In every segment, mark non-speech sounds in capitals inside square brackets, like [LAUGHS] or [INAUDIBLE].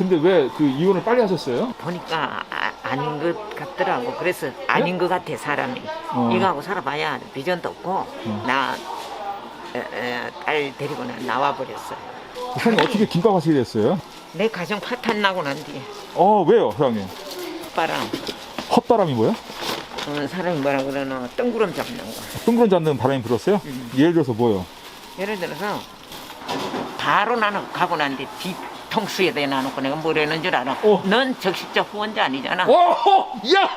근데 왜 그 이혼을 빨리 하셨어요? 보니까 아, 아닌 것 같더라고. 그래서 아닌 것 같아 사람이. 어. 이거하고 살아봐야 비전도 없고 나 에, 딸 데리고 나 나와 버렸어 요. 사장님 어떻게 김밥 하시게 됐어요? 내 가정 파탄 나고 난 뒤에 어 왜요 사장님? 바람. 헛바람이 뭐야? 어, 사람이 뭐라 그러나 뜬구름 잡는 거. 둥그런 잡는 바람이 불었어요? 예를 들어서 뭐요? 예를 들어서 바로 나는 가고 난뒤뒤 통수에 대놔놓고 내가 뭐라는 줄 알아. 어. 넌 적십자 후원자 아니잖아. 어, 야, 야,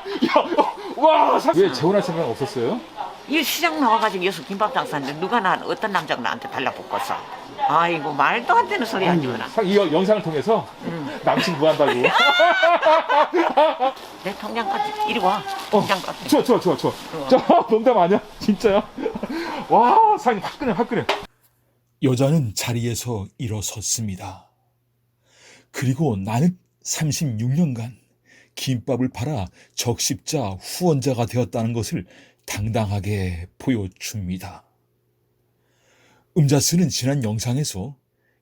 어, 와, 사... 왜 재혼할 생각 없었어요? 이 시장 나와가지고 여기서 김밥 장사하는데 누가 나 어떤 남자가 나한테 달라붙겠어. 아이고 말도 안 되는 소리 하지 마라. 사- 이 여- 영상을 통해서 남친 구한다고. [LAUGHS] 내 통장까지 이리 와. 어, 통장까지. 좋아, 좋아, 좋아, 좋아. 자, 농담 아니야? 진짜야? 와, 사장님 화끈해, 화끈해. 여자는 자리에서 일어섰습니다. 그리고 나는 36년간 김밥을 팔아 적십자 후원자가 되었다는 것을 당당하게 보여줍니다. 음자스는 지난 영상에서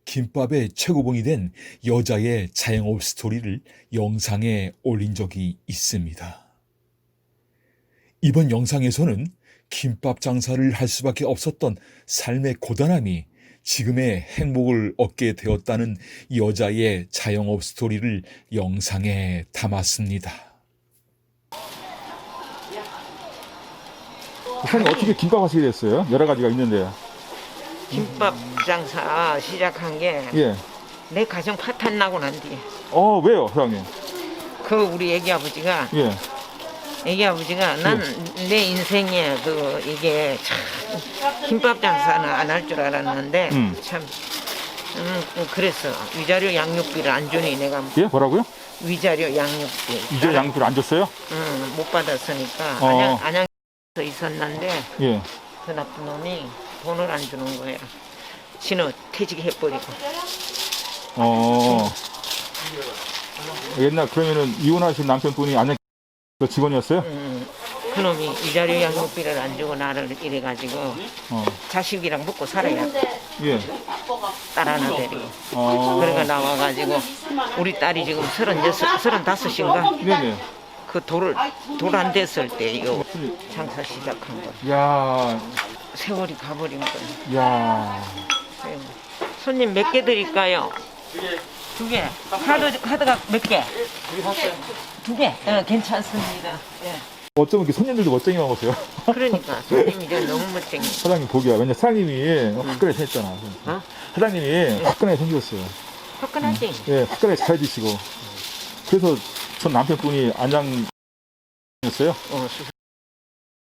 김밥의 최고봉이 된 여자의 자영업 스토리를 영상에 올린 적이 있습니다. 이번 영상에서는 김밥 장사를 할 수밖에 없었던 삶의 고단함이 지금의 행복을 얻게 되었다는 여자의 자영업 스토리를 영상에 담았습니다. 사장님 어떻게 김밥 하시게 됐어요? 여러 가지가 있는데. 김밥 장사 시작한 게 내 예. 가정 파탄 나고 난 뒤에 어, 왜요, 사장님? 그 우리 애기 아버지가 예. 애기 아버지가 난 내 인생에 그 이게 참 김밥 장사는 안 할 줄 알았는데 음. 참 음, 그래서 위자료 양육비를 안 주니 내가 예, 뭐라고요? 위자료 양육비 이제 양육비를 안 줬어요? 음, 못 받았으니까 어. 안양 안양에서 있었는데 예. 그 나쁜 놈이 돈을 안 주는 거야. 진호 퇴직해 버리고 어. 옛날 그러면은 이혼하신 남편분이 안양 그 직원이었어요? 음, 그놈이 위자료 양육비를 안 주고 나를 이래가지고 어. 자식이랑 먹고 살아야 예. 딸 하나 데리고 어. 그러니까 나와가지고 우리 딸이 지금 서른여섯, 서른다섯인가 네네. 그 돌을 돌 안 됐을 때요 장사 시작한 거 야, 세월이 가버린 거예요 야. 세월. 손님 몇 개 드릴까요? 두 개. 카드 카드가 몇 개? 두 개. 어, 괜찮습니다. 예. 어쩌면 이렇게 손님들도 멋쟁이만 보세요. 그러니까 [LAUGHS] 손님이 너무 멋쟁이. 사장님 보기야. 왜냐 사장님이 화끈하게 생겼잖아. 어? 사장님이 화끈하게 생겼어요. 화끈하지? 예, 화끈하게 잘 드시고. 그래서 전 남편분이 안양이었어요. 어.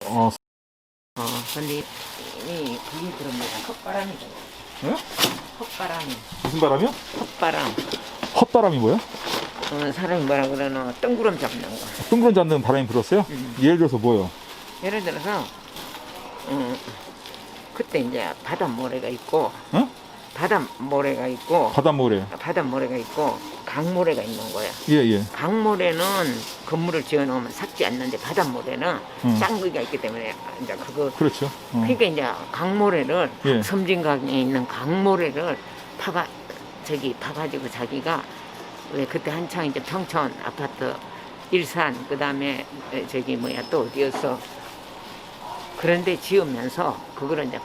어, 어, 근데 이 그게 그럽니다. 헛바람이 죠 예? 헛바람이. 무슨 바람이요? 헛바람. 헛바람이 뭐야? 어, 사람이 뭐라 그러나 뜬구름 잡는 거. 둥그런 잡는 바람이 불었어요? 예를 들어서 뭐요? 예를 들어서 음, 그때 이제 바닷모래가 있고 어? 바닷모래가 있고 바닷모래. 바닷모래가 있고 강모래가 있는 거야. 예, 예. 강모래는 건물을 지어놓으면 삭지 않는데 바닷모래는 음. 짱구가 있기 때문에 이제 그거 그렇죠. 어. 그러니까 이제 강모래를 예. 섬진강에 있는 강모래를 파가 저기 파가지고 자기가 왜 그때 한창 이제 평촌 아파트 일산 그다음에 저기 뭐야 또 어디였어 그런데 지으면서 그거를 이제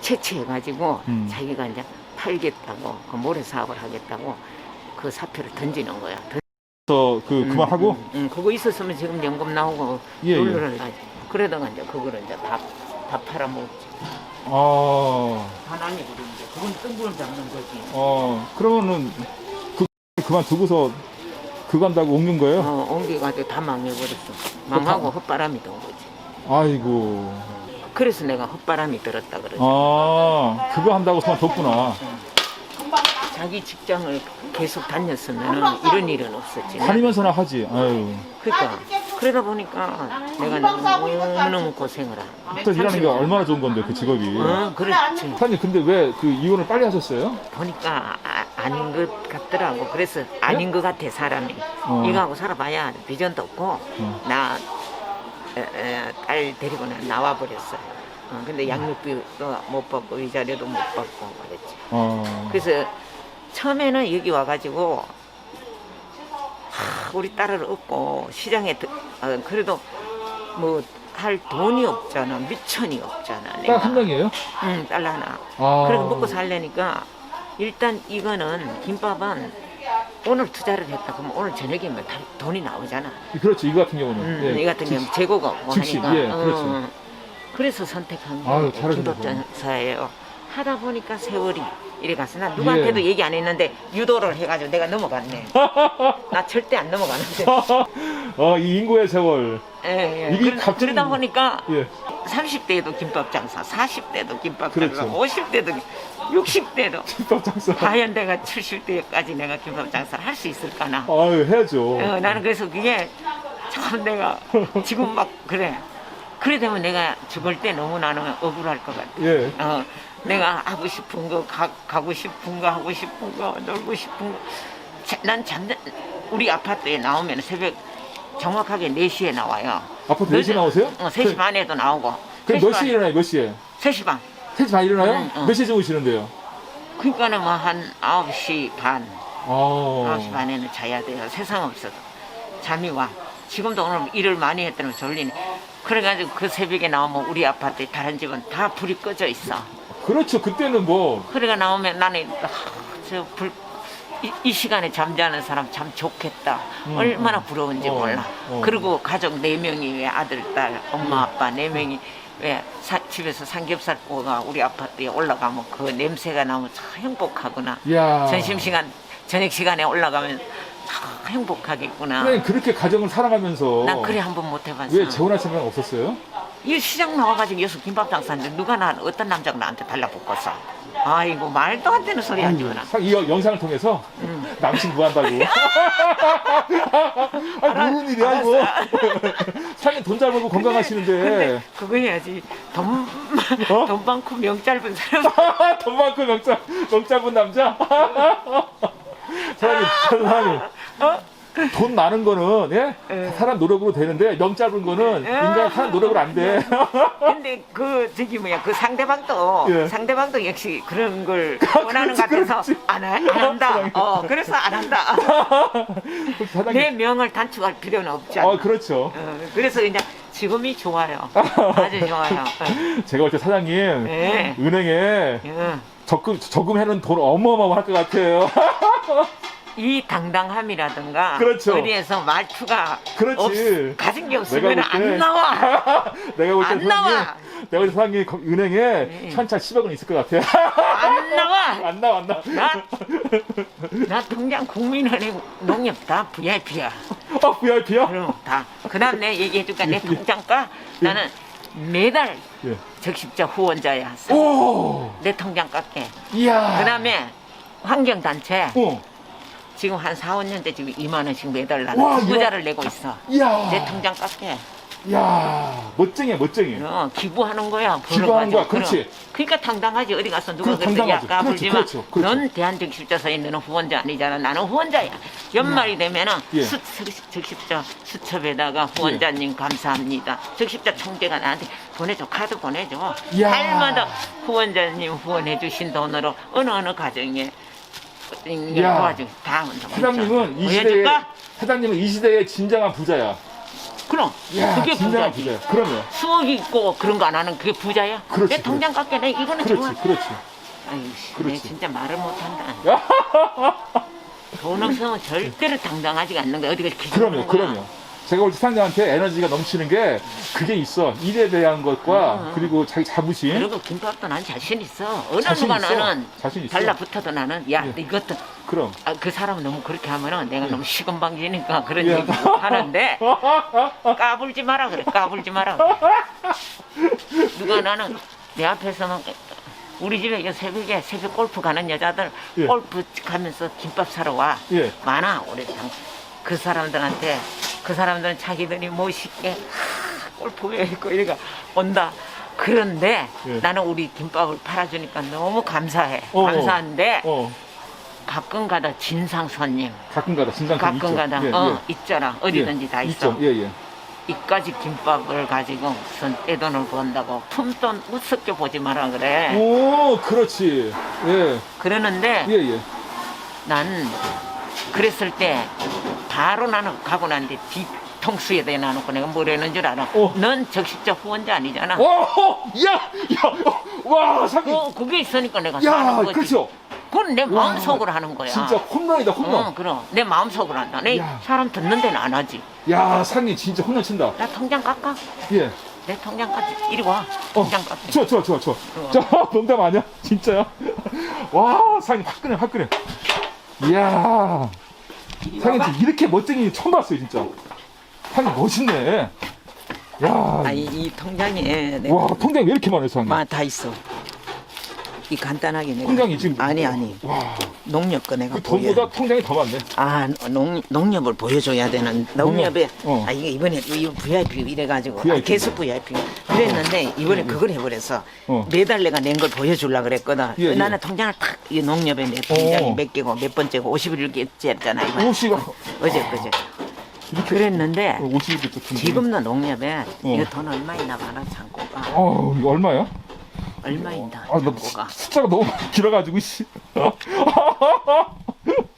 채취해가지고 음. 자기가 이제 팔겠다고 그 모래 사업을 하겠다고 그 사표를 던지는 거야. 그래서 그 그만하고 응, 응, 그거 있었으면 지금 연금 나오고 예, 예. 놀러를 가지. 그러다가 이제 그거를 이제 다, 다 팔아 먹지. 어, 하나님 그이제 그건 뜬구름 잡는 거지. 어, 그러면은 그 [LAUGHS] 그만 두고서 그거 한다고 옮긴 거예요? 어, 옮겨가지고 다 망해버렸어. 망하고 헛바람이 든 거지. 아이고. 그래서 내가 헛바람이 들었다 그러지. 아, 그거 한다고 그만 뒀구나. 자기 직장을 계속 다녔으면 이런 일은 없었지. 다니면서나 하지. 아유. 그러니까 그러다 보니까 내가 너무너무 고생을 하고. 또 일하는 게 얼마나 좋은 건데 그 직업이. 어, 그렇지. 사장님 근데 왜 그 이혼을 빨리 하셨어요? 보니까 아, 아닌 것 같더라고. 그래서 아닌 것 같아 사람이. 어. 이거하고 살아봐야 비전도 없고 어. 나딸 데리고 나 나와 버렸어요. 어, 근데 양육비도 못 받고 위자료도 못 받고 그랬지. 어. 그래서 처음에는 여기 와가지고 하, 우리 딸을 얻고 시장에 드- 어, 그래도 뭐 할 돈이 없잖아 미천이 없잖아 내가 딱한 명이에요? 응, 딸 하나 아. 그래서 먹고 살려니까 일단 이거는 김밥은 오늘 투자를 했다 그러면 오늘 저녁이면 다 돈이 나오잖아 그렇죠. 이거 같은 경우는. 음, 예. 이 같은 경우 는 재고가 없고 즉시, 하니까 예, 그렇죠. 어, 그래서 선택한 아유, 김밥전사예요 하다 보니까 세월이 이래 갔어 나 누구한테도 예. 얘기 안 했는데 유도를 해가지고 내가 넘어갔네 [LAUGHS] 나 절대 안 넘어가는데 [LAUGHS] 어, 이 인고의 세월. 예, 예. 이게 그러, 갑자기- 그러다 보니까 예. 30대에도 김밥 장사 40대도 김밥 그렇죠. 장사 50대도 60대도 김밥 장사. 과연 내가 70대까지 내가 김밥 장사를 할 수 있을까나 아유, 해야죠. 어, 나는 그래서 그게 참 내가 [LAUGHS] 지금 막 그래. 그래 되면 내가 죽을 때 너무 나는 억울할 것 같아. 예. 어, 내가 하고 싶은 거, 가, 가고 싶은 거, 하고 싶은 거, 놀고 싶은 거. 자- 난 잠들, 우리 아파트에 나오면 새벽 정확하게 4시에 나와요. 아파트 4시에 나오세요? 어, 3시 반에도 나오고. 그럼 3시 몇 시에 일어나요? 몇 시에? 3시 반. 3시 반 일어나요? 응, 응. 몇 시에 주무시는데요? 그러니까는 뭐 한 9시 반. 아. 9시 반에는 자야 돼요. 세상 없어도. 잠이 와. 지금도 오늘 일을 많이 했더니 졸리네. 그래가지고 그 새벽에 나오면 우리 아파트에 다른 집은 다 불이 꺼져 있어. 그렇죠. 그때는 뭐. 그래가 나오면 나는 아, 저 불, 이, 이 시간에 잠자는 사람 참 좋겠다. 음, 얼마나 음. 부러운지 어, 몰라. 어. 그리고 가족 네 명이 왜 아들, 딸, 엄마, 아빠 네 명이 왜 사- 집에서 삼겹살 구워가 우리 아파트에 올라가면 그 냄새가 나면 참 행복하구나. 이야. 점심 시간, 저녁 시간에 올라가면 참 행복하겠구나. 그렇게 가정을 사랑하면서. 난 그래 한 번 못 해봤어. 왜 재혼할 생각 없었어요? 이 시장 나와가지고 여기서 김밥 장사하는데 누가 나 어떤 남자가 나한테 달라붙었어. 아이고 말도 안 되는 소리 하지. 사- 이 여- 영상을 통해서 남친 구한다고. [LAUGHS] 아, 무슨 일이야, 이거. [LAUGHS] 사장님 돈 잘 벌고 건강하시는데. 그거 해야지. 돈, 어? [LAUGHS] 돈 많고 명 짧은 사람. 돈 많고 명짜, 명짜분 남자? 사장님, 사장님. 어? 돈 많은 거는, 예? 예. 사람 노력으로 되는데, 명 짧은 거는 예. 인간 사람 노력으로 안 돼. [LAUGHS] 근데 그 저기 뭐야 그 상대방도 예. 상대방도 역시 그런 걸 [LAUGHS] 원하는 것 그렇지, 같아서 안, 하- 안 한다. 어 그래서 안 한다. [LAUGHS] 내 사장님. 명을 단축할 필요는 없잖아. 어, 그렇죠. 어, 그래서 그냥 지금이 좋아요. 아주 좋아요. 어. 제가 볼 때 사장님, 예. 은행에 어. 적금, 저금해놓은 돈 어마어마할 것 같아요. 이 당당함이라든가 그렇죠. 어디에서 말투가 그렇지. 없- 가진 게 내가 없으면 [LAUGHS] 볼 때- 안 나와. 내가 볼때 안 나와. 내가 볼때 사장님 거- 은행에 예. 현찰 10억은 있을 것 같아요. 안 나와. 안 나와, 안 나와. 나, 나 통장 국민은행 농협 다 VIP야. 어, VIP야? 그럼 다. 그 다음 내 얘기해줄까? 내 통장가 나는 매달 예. 적십자 후원자야. 오! 내 통장 깎게. 이야. 그 다음에 환경단체 어. 지금 한 4, 5년째 지금 2만 원씩 매달 와, 나는 투자를 내고 있어. 이야. 내 통장 깎게. 이야. 멋쟁이야, 멋쟁이. 어, 기부하는 거야. 기부하는 거야. 그렇지. 그러니까 당당하지. 어디 가서 누가 그래, 그래서 야 당당하지. 까불지 마. 그렇죠, 그렇죠, 그렇죠. 넌 대한적십자사에 너는 후원자 아니잖아. 나는 후원자야. 연말이 되면은 예. 수, 수- 적십자 수첩에다가 후원자님 감사합니다. 적십자 총재가 나한테 보내줘. 카드 보내줘. 이야. 달마다 후원자님 후원해 주신 돈으로 어느 어느 가정에 이야. 도와주고 다 문자. 사장님은 이 시대에, 보여줄까? 사장님은 이 시대의 진정한 부자야. 그럼 이야, 그게 진정한 부자지. 부자야. 그러면. 수억 있고 그런 거 안 하는 그게 부자야? 그렇지, 내 통장 깎게 내 이거는 좋아. 그렇지, 그렇지. 아유, 씨, 그렇지. 내 진짜 말을 못한다. 야, [LAUGHS] 돈 없으면 절대로 당당하지가 않는 거야. 어디가 이렇게 그럼요, 죽는 거야. 그럼요. 제가 볼때 사장님한테 에너지가 넘치는 게 그게 있어. 일에 대한 것과 음. 그리고 자기 자부심. 그리고 김밥도 난 자신 있어. 어느 자신 누가 있어. 나는 자신 있어. 달라붙어도 나는 야 예. 이것도 그럼. 아, 그 사람은 너무 그렇게 하면은 내가 너무 시건방지니까 그런 예. 얘기 하는데 [LAUGHS] 까불지 마라 그래 까불지 마라 그래. 누가 나는 내 앞에서만 우리 집에 새벽에 새벽 골프 가는 여자들 예. 골프 가면서 김밥 사러 와 예. 많아 우리 당. 그 사람들한테 그 사람들은 자기들이 멋있게 하, 골프에 있고 이래가 온다 그런데 예. 나는 우리 김밥을 팔아주니까 너무 감사해 어, 감사한데 어. 가끔 가다 진상 손님 가끔 가다 진상 가끔 가다 어 있잖아 어디든지 다 있어 있죠. 예, 예. 이까지 김밥을 가지고 무슨 떼돈을 번다고 품돈 우습게 보지 마라 그래 오, 그렇지. 예. 그러는데 예, 예. 난 그랬을 때 바로 나는 가고 난뒤 뒤통수에 대 놔놓고 내가 뭐라는 줄 알아? 어. 넌 적십자 후원자 아니잖아. 어, 야, 야, 어, 와, 상님. 어, 그게 있으니까 내가 야, 사는 거지. 그렇죠. 그건 내 와, 마음속으로 하는 거야. 진짜 홈런이다, 홈런. 어, 그럼 내 마음속으로 한다. 내 야. 사람 듣는 데는 안 하지. 야, 상님 진짜 홈런 친다. 나 통장 깎아. 예. 내 통장까지 이리 와. 어, 통장 깎아. 좋아, 좋아, 좋아, 좋아. 자, 농담 아니야? 진짜야? [LAUGHS] 와, 상님 화끈해, 화끈해. 이야. 진짜 이렇게 멋쟁이 처음 봤어요, 진짜. 상님 멋있네. 야, 아니 이 통장에 내가 와, 통장이 왜 이렇게 많아요, 상님? 마, 다 있어. 이 간단하게 내가 통장이 지금 아니 아니 와, 농협 거 내가 그 돈보다 보여. 통장이 더 많네. 아 농, 농협을 보여줘야 되는 농협에 어. 아 이게 이번에 이거 VIP 이래가지고 아, VIP. 개수 VIP 그랬는데 이번에 그걸 해버렸어 어. 매달 내가 낸 걸 보여주려 그랬거든 예, 예. 나는 통장을 탁 이 농협에 내 통장이 어. 몇 개고 몇 번째고 51개째였잖아 이번에 50, 어제 그제 그랬는데 50이 또 통장. 지금도 농협에 어. 이거 돈 얼마 있나 봐라 창고가 어, 이거 얼마야? 얼마 있나 아, 나 창고가 숫자가 너무 길어가지고, 씨. [LAUGHS]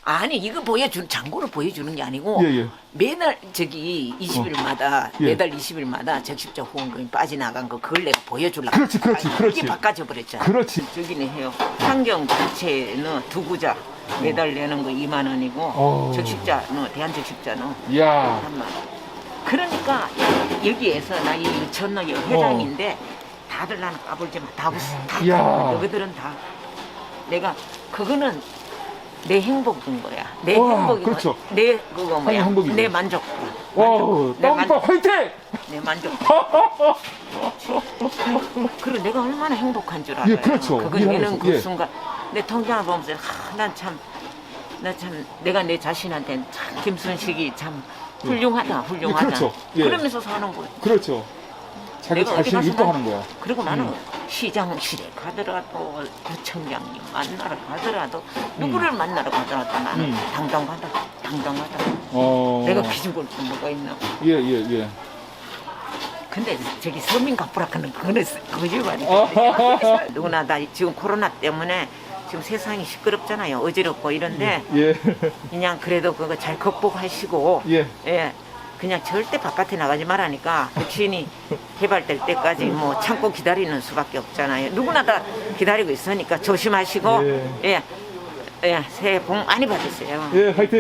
아니 이거 보여주는 장고를 보여주는 게 아니고 예, 예. 매달 저기 20일마다 예. 매달 20일마다 적십자 후원금이 빠져나간 거 그걸 내가 보여주려고 그렇지, 그렇지, 아니, 그렇지. 이게 바꿔져 버렸잖아 그렇지. 저기는 해요 환경 단체는 두 구자 매달 내는 거 2만 원이고 어. 적십자는 대한적십자는 이야. 3만 원 그러니까 여기에서 나 이 전노 회장인데 다들 나는 까불지 마. 다 웃어. 다 이야. 까불어. 너희들은 다 내가 그거는 내 행복인 거야. 내 와, 행복이 그렇죠. 내 그거 뭐야? 행복이죠. 내 만족. 와우, 내 땅콩. 화이팅! 내 만족. [LAUGHS] 그리고 내가 얼마나 행복한 줄 알아요. 예, 그렇죠. 그거 일하면서, 내는 그 예. 순간 내 통장을 보면서 아, 난 참, 나 참 내가 내 자신한테 참 김순식이 참 훌륭하다, 훌륭하다. 예, 그렇죠. 예. 그러면서 사는 거야. 그렇죠. 자기 내가 가서 입도하는 난- 거야. 그리고 나는 음. 시장실에 가더라도 구청장님 만나러 가더라도 누구를 만나러 가더라도 나는 음. 당당하다, 당당하다. 어. 내가 기죽을 게 뭐가 있나? 예, 예, 예. 근데 저기 서민 갑부라카는 그거는 거짓말이야. 아하하하. [LAUGHS] 누구나 다 지금 코로나 때문에 지금 세상이 시끄럽잖아요. 어지럽고 이런데 예. 그냥 그래도 그거 잘 극복하시고 예. 예. 그냥 절대 바깥에 나가지 말라니까 백신이 개발될 때까지 뭐 참고 기다리는 수밖에 없잖아요. 누구나 다 기다리고 있으니까 조심하시고 예. 예. 예. 새해 복 많이 받으세요. 예, 화이팅!